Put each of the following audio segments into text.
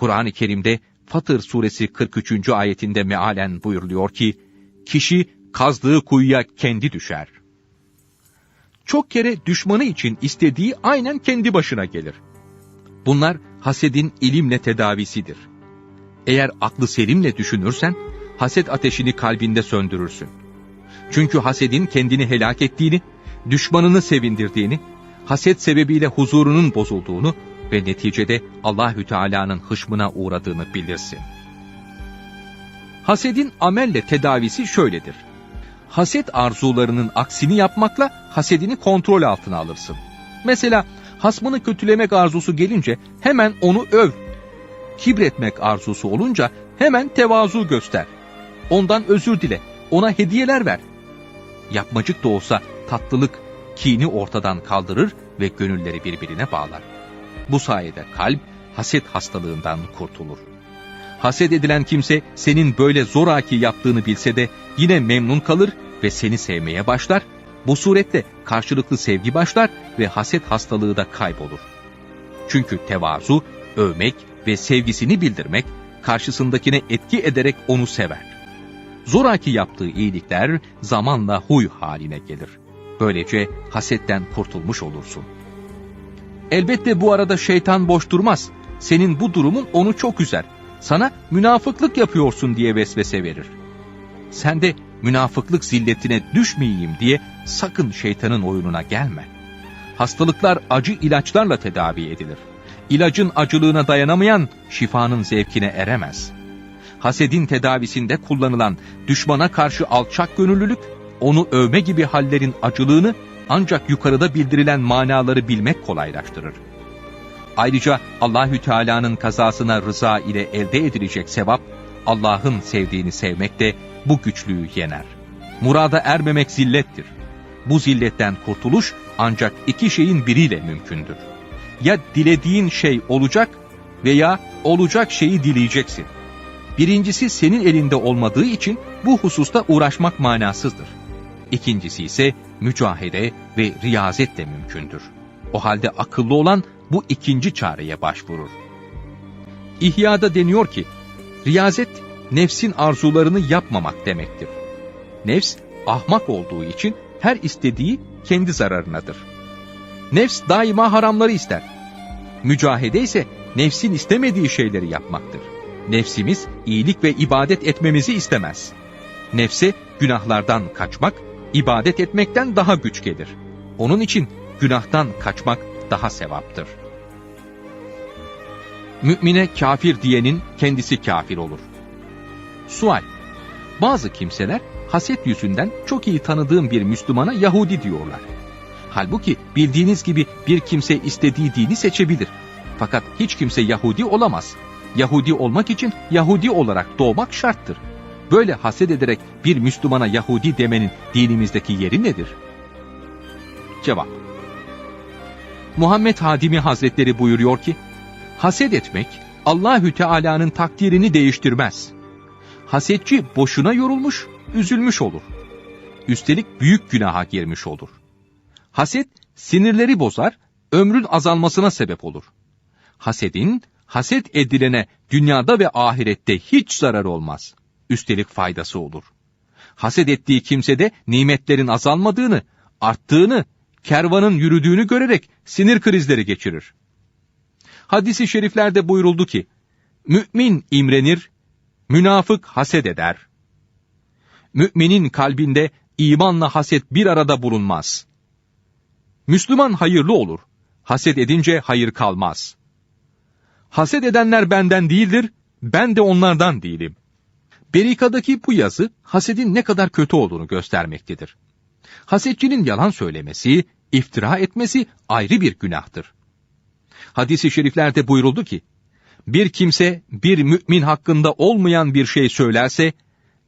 Kur'an-ı Kerim'de Fatır suresi 43. ayetinde mealen buyuruluyor ki, kişi kazdığı kuyuya kendi düşer. Çok kere düşmanı için istediği aynen kendi başına gelir. Bunlar hasedin ilimle tedavisidir. Eğer aklı selimle düşünürsen, haset ateşini kalbinde söndürürsün. Çünkü hasedin kendini helak ettiğini, düşmanını sevindirdiğini, haset sebebiyle huzurunun bozulduğunu ve neticede Allahü Teala'nın hışmına uğradığını bilirsin. Hasedin amelle tedavisi şöyledir. Haset arzularının aksini yapmakla hasedini kontrol altına alırsın. Mesela hasmını kötülemek arzusu gelince hemen onu öv. Kibretmek arzusu olunca hemen tevazu göster. Ondan özür dile, ona hediyeler ver. Yapmacık da olsa tatlılık kini ortadan kaldırır ve gönülleri birbirine bağlar. Bu sayede kalp haset hastalığından kurtulur. Haset edilen kimse senin böyle zoraki yaptığını bilse de yine memnun kalır ve seni sevmeye başlar. Bu surette karşılıklı sevgi başlar ve haset hastalığı da kaybolur. Çünkü tevazu, övmek ve sevgisini bildirmek karşısındakine etki ederek onu sever. Zoraki yaptığı iyilikler zamanla huy haline gelir. Böylece hasetten kurtulmuş olursun. Elbette bu arada şeytan boş durmaz. Senin bu durumun onu çok üzer. Sana münafıklık yapıyorsun diye vesvese verir. Sen de münafıklık zilletine düşmeyeyim diye sakın şeytanın oyununa gelme. Hastalıklar acı ilaçlarla tedavi edilir. İlacın acılığına dayanamayan şifanın zevkine eremez. Hasedin tedavisinde kullanılan düşmana karşı alçak gönüllülük, onu övme gibi hallerin acılığını ancak yukarıda bildirilen manaları bilmek kolaylaştırır. Ayrıca Allahü Teala'nın kazasına rıza ile elde edilecek sevap, Allah'ın sevdiğini sevmek de bu güçlüğü yener. Murada ermemek zillettir. Bu zilletten kurtuluş ancak iki şeyin biriyle mümkündür. Ya dilediğin şey olacak veya olacak şeyi dileyeceksin. Birincisi senin elinde olmadığı için bu hususta uğraşmak manasızdır. İkincisi ise mücahede ve riyazetle mümkündür. O halde akıllı olan bu ikinci çareye başvurur. İhya'da deniyor ki, riyazet nefsin arzularını yapmamak demektir. Nefs ahmak olduğu için her istediği kendi zararınadır. Nefs daima haramları ister. Mücahede ise nefsin istemediği şeyleri yapmaktır. Nefsimiz iyilik ve ibadet etmemizi istemez. Nefse günahlardan kaçmak, ibadet etmekten daha güç gelir. Onun için günahtan kaçmak daha sevaptır. Mümine kafir diyenin kendisi kafir olur. Sual Bazı kimseler haset yüzünden çok iyi tanıdığım bir Müslümana Yahudi diyorlar. Halbuki bildiğiniz gibi bir kimse istediği dini seçebilir. Fakat hiç kimse Yahudi olamaz. Yahudi olmak için Yahudi olarak doğmak şarttır. Böyle haset ederek bir Müslümana Yahudi demenin dinimizdeki yeri nedir? Cevap Muhammed Hadimi Hazretleri buyuruyor ki, haset etmek Allahü Teala'nın takdirini değiştirmez. Hasetçi boşuna yorulmuş, üzülmüş olur. Üstelik büyük günaha girmiş olur. Haset sinirleri bozar, ömrün azalmasına sebep olur. Hasedin, haset edilene dünyada ve ahirette hiç zarar olmaz. Üstelik faydası olur. Haset ettiği kimsede nimetlerin azalmadığını, arttığını, kervanın yürüdüğünü görerek sinir krizleri geçirir. Hadisi şeriflerde buyuruldu ki, Mümin imrenir, münafık haset eder. Müminin kalbinde imanla haset bir arada bulunmaz. Müslüman hayırlı olur, haset edince hayır kalmaz. Haset edenler benden değildir, ben de onlardan değilim. Berika'daki bu yazı hasedin ne kadar kötü olduğunu göstermektedir. Hasetçinin yalan söylemesi, iftira etmesi ayrı bir günahtır. Hadis-i şeriflerde buyuruldu ki, bir kimse bir mümin hakkında olmayan bir şey söylerse,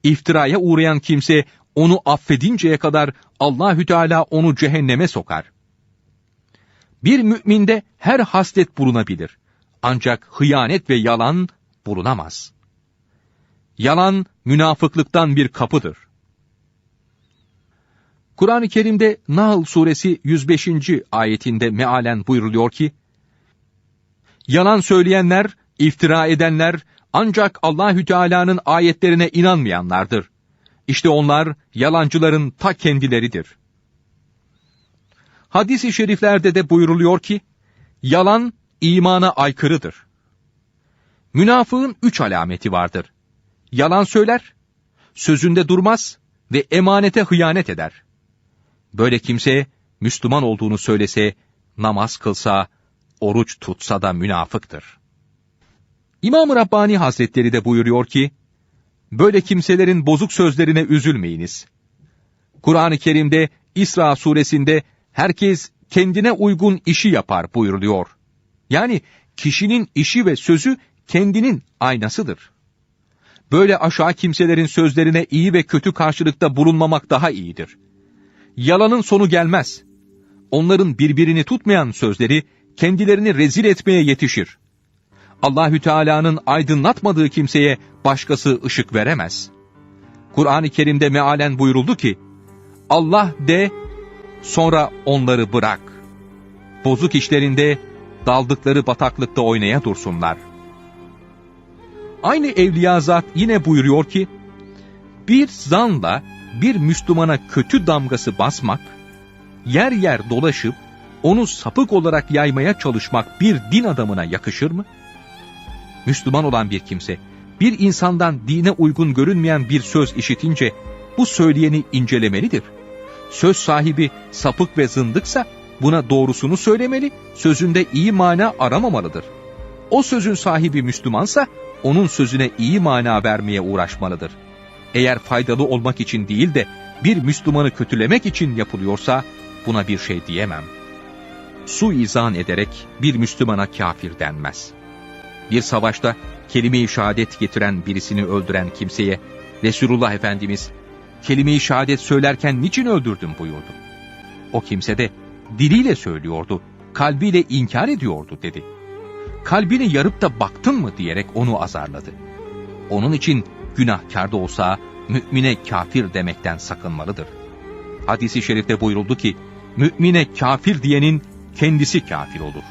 iftiraya uğrayan kimse onu affedinceye kadar Allahü Teala onu cehenneme sokar. Bir müminde her haslet bulunabilir. Ancak hıyanet ve yalan bulunamaz. Yalan münafıklıktan bir kapıdır. Kur'an-ı Kerim'de Nahl suresi 105. ayetinde mealen buyruluyor ki, Yalan söyleyenler İftira edenler ancak Allahü Teala'nın ayetlerine inanmayanlardır. İşte onlar yalancıların ta kendileridir. Hadis-i şeriflerde de buyuruluyor ki, yalan imana aykırıdır. Münafığın üç alameti vardır. Yalan söyler, sözünde durmaz ve emanete hıyanet eder. Böyle kimse Müslüman olduğunu söylese, namaz kılsa, oruç tutsa da münafıktır. İmam-ı Rabbani Hazretleri de buyuruyor ki, böyle kimselerin bozuk sözlerine üzülmeyiniz. Kur'an-ı Kerim'de İsra suresinde herkes kendine uygun işi yapar buyuruluyor. Yani kişinin işi ve sözü kendinin aynasıdır. Böyle aşağı kimselerin sözlerine iyi ve kötü karşılıkta bulunmamak daha iyidir. Yalanın sonu gelmez. Onların birbirini tutmayan sözleri kendilerini rezil etmeye yetişir. Allahü Teala'nın aydınlatmadığı kimseye başkası ışık veremez. Kur'an-ı Kerim'de mealen buyuruldu ki, Allah de, sonra onları bırak. Bozuk işlerinde, daldıkları bataklıkta oynaya dursunlar. Aynı Evliya Zat yine buyuruyor ki, bir zanla bir Müslümana kötü damgası basmak, yer yer dolaşıp, onu sapık olarak yaymaya çalışmak bir din adamına yakışır mı? Müslüman olan bir kimse, bir insandan dine uygun görünmeyen bir söz işitince, bu söyleyeni incelemelidir. Söz sahibi sapık ve zındıksa, buna doğrusunu söylemeli, sözünde iyi mana aramamalıdır. O sözün sahibi Müslümansa, onun sözüne iyi mana vermeye uğraşmalıdır. Eğer faydalı olmak için değil de, bir Müslümanı kötülemek için yapılıyorsa, buna bir şey diyemem. Su izan ederek bir Müslümana kafir denmez. Bir savaşta kelime-i şehadet getiren birisini öldüren kimseye Resulullah Efendimiz kelime-i şehadet söylerken niçin öldürdün buyurdu. O kimse de diliyle söylüyordu, kalbiyle inkar ediyordu dedi. Kalbini yarıp da baktın mı diyerek onu azarladı. Onun için günahkar da olsa mümine kafir demekten sakınmalıdır. Hadis-i şerifte buyuruldu ki, mümine kafir diyenin kendisi kafir olur.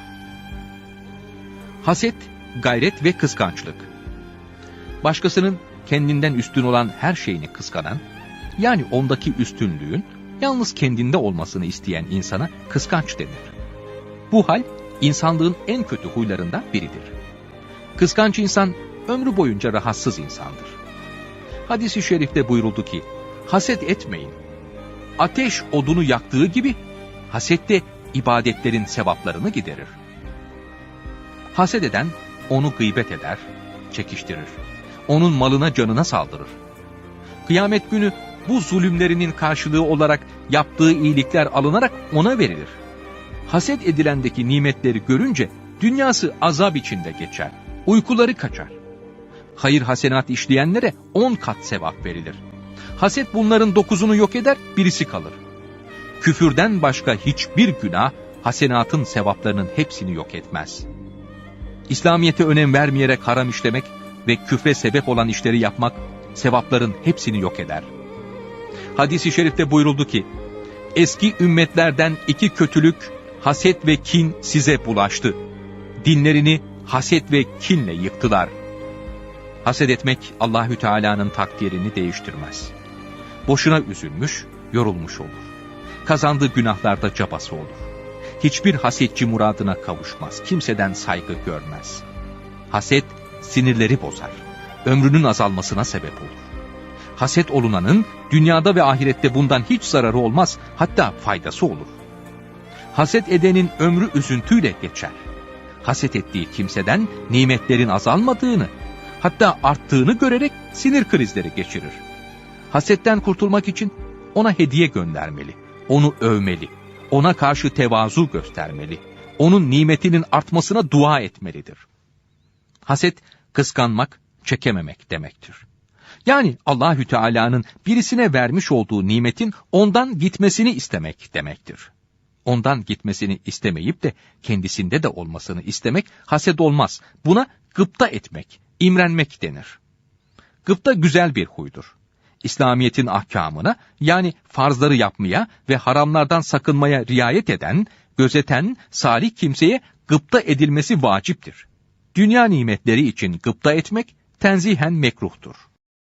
Haset, gayret ve kıskançlık. Başkasının kendinden üstün olan her şeyini kıskanan, yani ondaki üstünlüğün yalnız kendinde olmasını isteyen insana kıskanç denir. Bu hal insanlığın en kötü huylarından biridir. Kıskanç insan ömrü boyunca rahatsız insandır. Hadis-i şerifte buyuruldu ki, haset etmeyin. Ateş odunu yaktığı gibi, haset de ibadetlerin sevaplarını giderir. Haset eden onu gıybet eder, çekiştirir. Onun malına canına saldırır. Kıyamet günü bu zulümlerinin karşılığı olarak yaptığı iyilikler alınarak ona verilir. Haset edilendeki nimetleri görünce dünyası azap içinde geçer, uykuları kaçar. Hayır hasenat işleyenlere on kat sevap verilir. Haset bunların dokuzunu yok eder, birisi kalır. Küfürden başka hiçbir günah hasenatın sevaplarının hepsini yok etmez. İslamiyete önem vermeyerek haram işlemek ve küfre sebep olan işleri yapmak sevapların hepsini yok eder. Hadis-i şerifte buyuruldu ki, eski ümmetlerden iki kötülük, haset ve kin size bulaştı. Dinlerini haset ve kinle yıktılar. Haset etmek Allahü Teala'nın takdirini değiştirmez. Boşuna üzülmüş, yorulmuş olur. Kazandığı günahlarda cabası olur. Hiçbir hasetçi muradına kavuşmaz, kimseden saygı görmez. Haset sinirleri bozar, ömrünün azalmasına sebep olur. Haset olunanın dünyada ve ahirette bundan hiç zararı olmaz, hatta faydası olur. Haset edenin ömrü üzüntüyle geçer. Haset ettiği kimseden nimetlerin azalmadığını, hatta arttığını görerek sinir krizleri geçirir. Hasetten kurtulmak için ona hediye göndermeli, onu övmeli, ona karşı tevazu göstermeli, onun nimetinin artmasına dua etmelidir. Haset, kıskanmak, çekememek demektir. Yani Allahü Teala'nın birisine vermiş olduğu nimetin ondan gitmesini istemek demektir. Ondan gitmesini istemeyip de kendisinde de olmasını istemek haset olmaz. Buna gıpta etmek, imrenmek denir. Gıpta güzel bir huydur. İslamiyet'in ahkamına yani farzları yapmaya ve haramlardan sakınmaya riayet eden, gözeten, salih kimseye gıpta edilmesi vaciptir. Dünya nimetleri için gıpta etmek tenzihen mekruhtur.